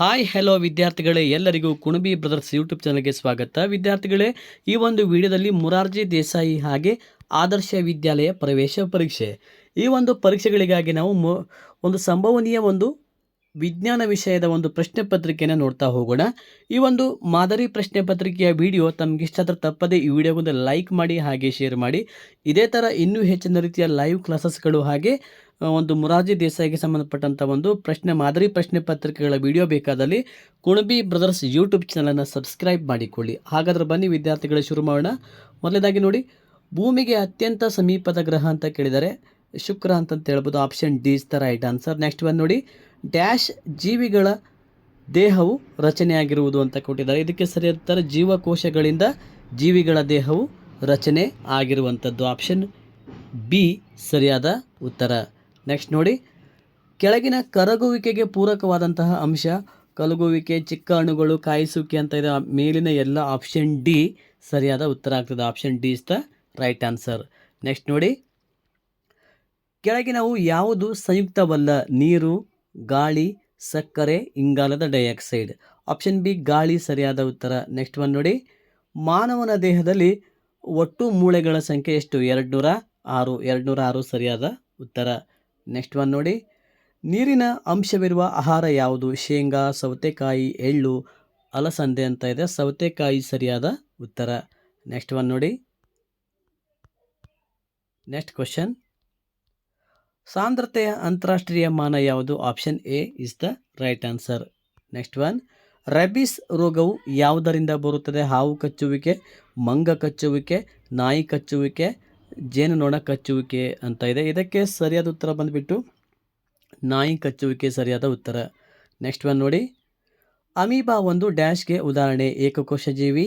Hi, hello ವಿದ್ಯಾರ್ಥಿಗಳೇ, ಎಲ್ಲರಿಗೂ Kunbi brothers YouTube ಚಾನಲ್ಗೆ ಸ್ವಾಗತ. ವಿದ್ಯಾರ್ಥಿಗಳೇ, ಈ ಒಂದು ವಿಡಿಯೋದಲ್ಲಿ ಮುರಾರ್ಜಿ ದೇಸಾಯಿ ಹಾಗೆ ಆದರ್ಶ ವಿದ್ಯಾಲಯ ಪ್ರವೇಶ ಪರೀಕ್ಷೆ. ಈ ಒಂದು ಪರೀಕ್ಷೆಗಳಿಗಾಗಿ ನಾವು ಒಂದು ಸಂಭವನೀಯ ಒಂದು ವಿಜ್ಞಾನ ವಿಷಯದ ಒಂದು ಪ್ರಶ್ನೆ ಪತ್ರಿಕೆಯನ್ನು ನೋಡ್ತಾ ಹೋಗೋಣ. ಈ ಒಂದು ಮಾದರಿ ಪ್ರಶ್ನೆ ಪತ್ರಿಕೆಯ ವಿಡಿಯೋ ತಮ್ಗೆ ಆದರೆ ತಪ್ಪದೇ ಈ ವಿಡಿಯೋಗೊಂದು ಲೈಕ್ ಮಾಡಿ, ಹಾಗೆ ಶೇರ್ ಮಾಡಿ. ಇದೇ ಥರ ಇನ್ನೂ ಹೆಚ್ಚಿನ ರೀತಿಯ ಲೈವ್ ಕ್ಲಾಸಸ್ಗಳು ಹಾಗೆ ಒಂದು ಮುರಾರ್ಜಿ ದೇಸಾಯಿಗೆ ಸಂಬಂಧಪಟ್ಟಂಥ ಒಂದು ಪ್ರಶ್ನೆ, ಮಾದರಿ ಪ್ರಶ್ನೆ ಪತ್ರಿಕೆಗಳ ವಿಡಿಯೋ ಬೇಕಾದಲ್ಲಿ ಕುಣಬಿ ಬ್ರದರ್ಸ್ ಯೂಟ್ಯೂಬ್ ಚಾನಲನ್ನು ಸಬ್ಸ್ಕ್ರೈಬ್ ಮಾಡಿಕೊಳ್ಳಿ. ಹಾಗಾದ್ರೆ ಬನ್ನಿ ವಿದ್ಯಾರ್ಥಿಗಳು, ಶುರು ಮಾಡೋಣ. ಮೊದಲನೇದಾಗಿ ನೋಡಿ, ಭೂಮಿಗೆ ಅತ್ಯಂತ ಸಮೀಪದ ಗ್ರಹ ಅಂತ ಕೇಳಿದರೆ ಶುಕ್ರ ಅಂತಂತ ಹೇಳ್ಬೋದು, option D is the right answer. Next ಬಂದು ನೋಡಿ, ಡ್ಯಾಶ್ ಜೀವಿಗಳ ದೇಹವು ರಚನೆಯಾಗಿರುವುದು ಅಂತ ಕೊಟ್ಟಿದ್ದಾರೆ. ಇದಕ್ಕೆ ಸರಿಯಾದ ಜೀವಕೋಶಗಳಿಂದ ಜೀವಿಗಳ ದೇಹವು ರಚನೆ ಆಗಿರುವಂಥದ್ದು. ಆಪ್ಷನ್ ಬಿ ಸರಿಯಾದ ಉತ್ತರ. ನೆಕ್ಸ್ಟ್ ನೋಡಿ. ಕೆಳಗಿನ ಕರಗುವಿಕೆಗೆ ಪೂರಕವಾದಂತಹ ಅಂಶ, ಕಲಗುವಿಕೆ, ಚಿಕ್ಕ ಅಣುಗಳು, ಕಾಯಿಸುವಿಕೆ ಅಂತ ಇದೆ. ಮೇಲಿನ ಎಲ್ಲ ಆಪ್ಷನ್ ಡಿ ಸರಿಯಾದ ಉತ್ತರ ಆಗ್ತದೆ. Option D is the right answer next ನೋಡಿ. ಕೆಳಗಿನವು ಯಾವುದು ಸಂಯುಕ್ತವಲ್ಲ? ನೀರು, ಗಾಳಿ, ಸಕ್ಕರೆ, ಇಂಗಾಲದ ಡೈಆಕ್ಸೈಡ್. ಆಪ್ಷನ್ ಬಿ ಗಾಳಿ ಸರಿಯಾದ ಉತ್ತರ. ನೆಕ್ಸ್ಟ್ ಒನ್ ನೋಡಿ. ಮಾನವನ ದೇಹದಲ್ಲಿ ಒಟ್ಟು ಮೂಳೆಗಳ ಸಂಖ್ಯೆ ಎಷ್ಟು? ಎರಡು ನೂರ ಆರು. ಎರಡು ನೂರ ಆರು ಸರಿಯಾದ ಉತ್ತರ. ನೆಕ್ಸ್ಟ್ ಒನ್ ನೋಡಿ. ನೀರಿನ ಅಂಶವಿರುವ ಆಹಾರ ಯಾವುದು? ಶೇಂಗಾ, ಸೌತೆಕಾಯಿ, ಎಳ್ಳು, ಅಲಸಂದೆ ಅಂತ ಇದೆ. ಸೌತೆಕಾಯಿ ಸರಿಯಾದ ಉತ್ತರ. ನೆಕ್ಸ್ಟ್ ಒನ್ ನೋಡಿ. ನೆಕ್ಸ್ಟ್ ಕ್ವಶನ್ ಸಾಂದ್ರತೆಯ ಅಂತಾರಾಷ್ಟ್ರೀಯ ಮಾನ ಯಾವುದು? Option A is the right answer next one rabies ರೋಗವು ಯಾವುದರಿಂದ ಬರುತ್ತದೆ? ಹಾವು ಕಚ್ಚುವಿಕೆ, ಮಂಗ ಕಚ್ಚುವಿಕೆ, ನಾಯಿ ಕಚ್ಚುವಿಕೆ ಜೇನುನೊಣ ಕಚ್ಚುವಿಕೆ ಅಂತ ಇದೆ. ಇದಕ್ಕೆ ಸರಿಯಾದ ಉತ್ತರ ಬಂದುಬಿಟ್ಟು ನಾಯಿ ಕಚ್ಚುವಿಕೆ ಸರಿಯಾದ ಉತ್ತರ. ನೆಕ್ಸ್ಟ್ ಒನ್ ನೋಡಿ. ಅಮೀಬಾ ಒಂದು ಡ್ಯಾಶ್ಗೆ ಉದಾಹರಣೆ. ಏಕಕೋಶ ಜೀವಿ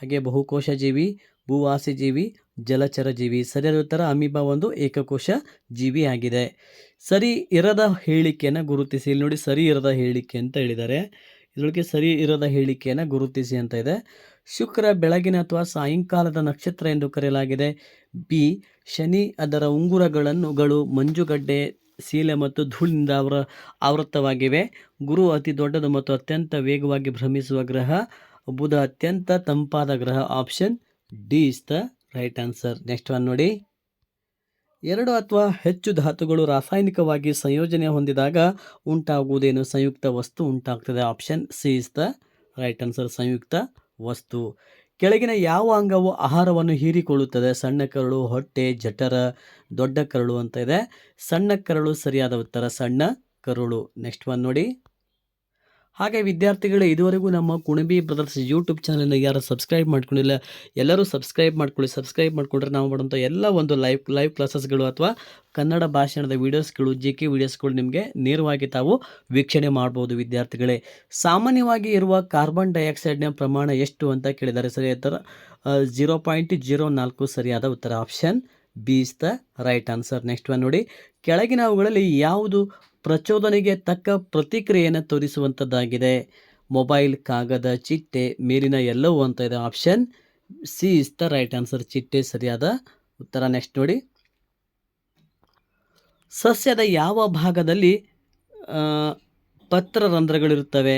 ಹಾಗೆ ಬಹುಕೋಶ ಜೀವಿ ಭೂವಾಸಿ ಜೀವಿ ಜಲಚರ ಜೀವಿ ಸರಿಯಾದ ಉತ್ತರ ಅಮೀಬಾ ಒಂದು ಏಕಕೋಶ ಜೀವಿ ಆಗಿದೆ. ಸರಿ ಇರದ ಹೇಳಿಕೆಯನ್ನು ಗುರುತಿಸಿ. ಇಲ್ಲಿ ನೋಡಿ ಸರಿ ಇರದ ಹೇಳಿಕೆ ಅಂತ ಹೇಳಿದ್ದಾರೆ. ಇದರೊಳಗೆ ಸರಿ ಇರದ ಹೇಳಿಕೆಯನ್ನು ಗುರುತಿಸಿ ಅಂತ ಇದೆ. ಶುಕ್ರ ಬೆಳಗಿನ ಅಥವಾ ಸಾಯಂಕಾಲದ ನಕ್ಷತ್ರ ಎಂದು ಕರೆಯಲಾಗಿದೆ. ಬಿ, ಶನಿ ಅದರ ಉಂಗುರಗಳನ್ನು ಗಳು ಮಂಜುಗಡ್ಡೆ, ಸೀಲೆ ಮತ್ತು ಧೂಳಿನಿಂದ ಅವರ ಆವೃತ್ತವಾಗಿವೆ. ಗುರು ಅತಿ ದೊಡ್ಡದು ಮತ್ತು ಅತ್ಯಂತ ವೇಗವಾಗಿ ಭ್ರಮಿಸುವ ಗ್ರಹ. ಬುಧ ಅತ್ಯಂತ ತಂಪಾದ ಗ್ರಹ. Option D is the right answer. Next one ನೋಡಿ. ಎರಡು ಅಥವಾ ಹೆಚ್ಚು ಧಾತುಗಳು ರಾಸಾಯನಿಕವಾಗಿ ಸಂಯೋಜನೆ ಹೊಂದಿದಾಗ ಉಂಟಾಗುವುದೇನು? ಸಂಯುಕ್ತ ವಸ್ತು ಉಂಟಾಗ್ತದೆ. Option C is the right answer. ಸಂಯುಕ್ತ ವಸ್ತು. ಕೆಳಗಿನ ಯಾವ ಅಂಗವು ಆಹಾರವನ್ನು ಹೀರಿಕೊಳ್ಳುತ್ತದೆ? ಸಣ್ಣ ಕರಳು, ಹೊಟ್ಟೆ, ಜಠರ, ದೊಡ್ಡ ಕರಳು ಅಂತ ಇದೆ. ಸಣ್ಣ ಕರಳು ಸರಿಯಾದ ಉತ್ತರ ಸಣ್ಣ ಕರುಳು. ನೆಕ್ಸ್ಟ್ ಒನ್ ನೋಡಿ. ಹಾಗೆ ವಿದ್ಯಾರ್ಥಿಗಳೇ, ಇದುವರೆಗೂ ನಮ್ಮ ಕುಣಬಿ ಬ್ರದರ್ಸ್ ಯೂಟ್ಯೂಬ್ ಚಾನಲ್ನ ಯಾರು ಸಬ್ಸ್ಕ್ರೈಬ್ ಮಾಡ್ಕೊಂಡಿಲ್ಲ, ಎಲ್ಲರೂ ಸಬ್ಸ್ಕ್ರೈಬ್ ಮಾಡ್ಕೊಳ್ಳಿ, ಸಬ್ಸ್ಕ್ರೈಬ್ ಮಾಡಿಕೊಂಡ್ರೆ ನಾವು ಮಾಡುವಂಥ ಎಲ್ಲ ಒಂದು ಲೈವ್ ಲೈವ್ ಕ್ಲಾಸಸ್ಗಳು ಅಥವಾ ಕನ್ನಡ ಭಾಷಣದ ವೀಡಿಯೋಸ್ಗಳು, ಜಿ ಕೆ ವೀಡಿಯೋಸ್ಗಳು ನಿಮಗೆ ನೇರವಾಗಿ ತಾವು ವೀಕ್ಷಣೆ ಮಾಡ್ಬೋದು ವಿದ್ಯಾರ್ಥಿಗಳೇ. ಸಾಮಾನ್ಯವಾಗಿ ಇರುವ ಕಾರ್ಬನ್ ಡೈಆಕ್ಸೈಡ್ನ ಪ್ರಮಾಣ ಎಷ್ಟು ಅಂತ ಕೇಳಿದ್ದಾರೆ ಸರಿ ಉತ್ತರ ಜೀರೋ ಪಾಯಿಂಟ್ ಜೀರೋ ನಾಲ್ಕು ಸರಿಯಾದ ಉತ್ತರ option B is the right answer. Next one ನೋಡಿ ಕೆಳಗಿನವುಗಳಲ್ಲಿ ಯಾವುದು ಪ್ರಚೋದನೆಗೆ ತಕ್ಕ ಪ್ರತಿಕ್ರಿಯೆಯನ್ನು ತೋರಿಸುವಂಥದ್ದಾಗಿದೆ. ಮೊಬೈಲ್ ಕಾಗದ ಚಿಟ್ಟೆ ಮೇಲಿನ ಎಲ್ಲವೂ ಅಂತ ಇದೆ option. C is the right answer. ಚಿಟ್ಟೆ ಸರಿಯಾದ ಉತ್ತರ. ನೆಕ್ಸ್ಟ್ ನೋಡಿ. ಸಸ್ಯದ ಯಾವ ಭಾಗದಲ್ಲಿ ಪತ್ರ ಪತ್ರರಂಧ್ರಗಳಿರುತ್ತವೆ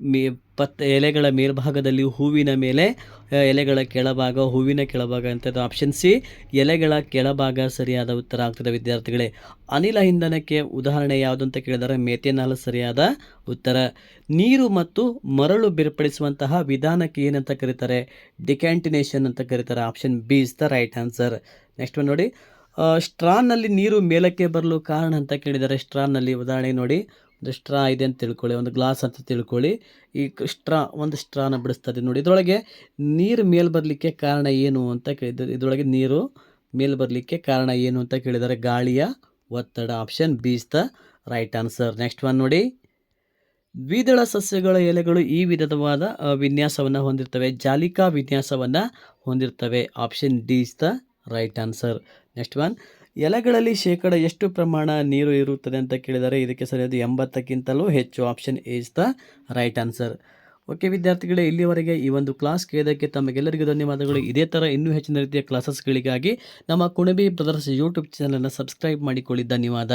ಮೇ, ಪತ್, ಎಲೆಗಳ ಮೇಲ್ಭಾಗದಲ್ಲಿ ಹೂವಿನ ಮೇಲೆ ಎಲೆಗಳ ಕೆಳಭಾಗ, ಹೂವಿನ ಕೆಳಭಾಗ ಅಂತ ಆಪ್ಷನ್ ಸಿ ಎಲೆಗಳ ಕೆಳಭಾಗ ಸರಿಯಾದ ಉತ್ತರ ಆಗ್ತದೆ ವಿದ್ಯಾರ್ಥಿಗಳೇ. ಅನಿಲ ಇಂಧನಕ್ಕೆ ಉದಾಹರಣೆ ಯಾವುದು ಅಂತ ಕೇಳಿದರೆ ಮೆಥೆನಾಲ್ ಸರಿಯಾದ ಉತ್ತರ. ನೀರು ಮತ್ತು ಮರಳು ಬೇರ್ಪಡಿಸುವಂತಹ ವಿಧಾನಕ್ಕೆ ಏನಂತ ಕರೀತಾರೆ? ಡಿಕ್ಯಾಂಟಿನೇಷನ್ ಅಂತ ಕರೀತಾರೆ option B is the right answer next ಒಂದು ನೋಡಿ. ಸ್ಟ್ರಾನ್ನಲ್ಲಿ ನೀರು ಮೇಲಕ್ಕೆ ಬರಲು ಕಾರಣ ಅಂತ ಕೇಳಿದರೆ ಸ್ಟ್ರಾನ್ನಲ್ಲಿ ಉದಾಹರಣೆ ನೋಡಿ. ಒಂದು ಸ್ಟ್ರಾ ಇದೆ ಅಂತ ತಿಳ್ಕೊಳ್ಳಿ, ಒಂದು ಗ್ಲಾಸ್ ಅಂತ ತಿಳ್ಕೊಳ್ಳಿ. ಈ ಸ್ಟ್ರಾ, ಒಂದು ಸ್ಟ್ರಾನ ಬಿಡಿಸ್ತದೆ ನೋಡಿ. ಇದರೊಳಗೆ ನೀರು ಮೇಲ್ ಬರಲಿಕ್ಕೆ ಕಾರಣ ಏನು ಅಂತ ಕೇಳಿದ್ದಾರೆ ಇದರೊಳಗೆ ನೀರು ಮೇಲ್ ಬರಲಿಕ್ಕೆ ಕಾರಣ ಏನು ಅಂತ ಕೇಳಿದ್ದಾರೆ. ಗಾಳಿಯ ಒತ್ತಡ option B is the right answer next one ನೋಡಿ. ದ್ವಿದಳ ಸಸ್ಯಗಳ ಎಲೆಗಳು ಈ ವಿಧವಾದ ವಿನ್ಯಾಸವನ್ನು ಹೊಂದಿರ್ತವೆ. ಜಾಲಿಕಾ ವಿನ್ಯಾಸವನ್ನು ಹೊಂದಿರ್ತವೆ. Option D is the right answer next one ಎಲೆಗಳಲ್ಲಿ ಶೇಕಡ ಎಷ್ಟು ಪ್ರಮಾಣ ನೀರು ಇರುತ್ತದೆ ಅಂತ ಕೇಳಿದರೆ ಇದಕ್ಕೆ ಸರಿಯಾದ ಎಂಬತ್ತಕ್ಕಿಂತಲೂ ಹೆಚ್ಚು option is the right answer okay ವಿದ್ಯಾರ್ಥಿಗಳೇ, ಇಲ್ಲಿವರೆಗೆ ಈ ಒಂದು ಕ್ಲಾಸ್ ಕೇಳಿದಕ್ಕೆ ತಮಗೆಲ್ಲರಿಗೂ ಧನ್ಯವಾದಗಳು. ಇದೇ ಥರ ಇನ್ನೂ ಹೆಚ್ಚಿನ ರೀತಿಯ ಕ್ಲಾಸಸ್ಗಳಿಗಾಗಿ ನಮ್ಮ ಕುಣಬಿ ಬ್ರದರ್ಸ್ ಯೂಟ್ಯೂಬ್ ಚಾನಲನ್ನು ಸಬ್ಸ್ಕ್ರೈಬ್ ಮಾಡಿಕೊಳ್ಳಿ. ಧನ್ಯವಾದ.